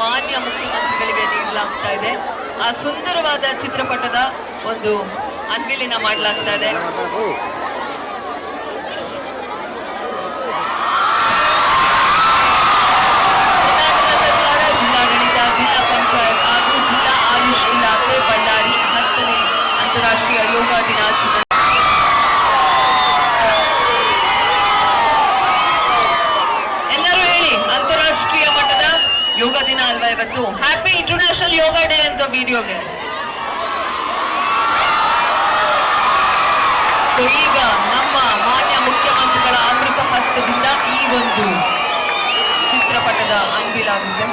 ಮಾನ್ಯ ಮುಖ್ಯಮಂತ್ರಿಗಳಿಗೆ ನೀಡಲಾಗ್ತಾ ಇದೆ. ಆ ಸುಂದರವಾದ ಚಿತ್ರಪಟದ ಒಂದು ಅನ್ವಿಲೀನ ಮಾಡಲಾಗ್ತಾ ಇದೆ. ಅಲ್ವಾ ಇವತ್ತು? ಹ್ಯಾಪಿ ಇಂಟರ್ನ್ಯಾಷನಲ್ ಯೋಗ ಡೇ ಅಂತ ವಿಡಿಯೋಗೆ ಈಗ ನಮ್ಮ ಮಾನ್ಯ ಮುಖ್ಯಮಂತ್ರಿಗಳ ಅಮೃತ ಹಸ್ತದಿಂದ ಈ ಒಂದು ಚಿತ್ರಪಟದ ಅನ್ಬಿಲಾಗಿದೆ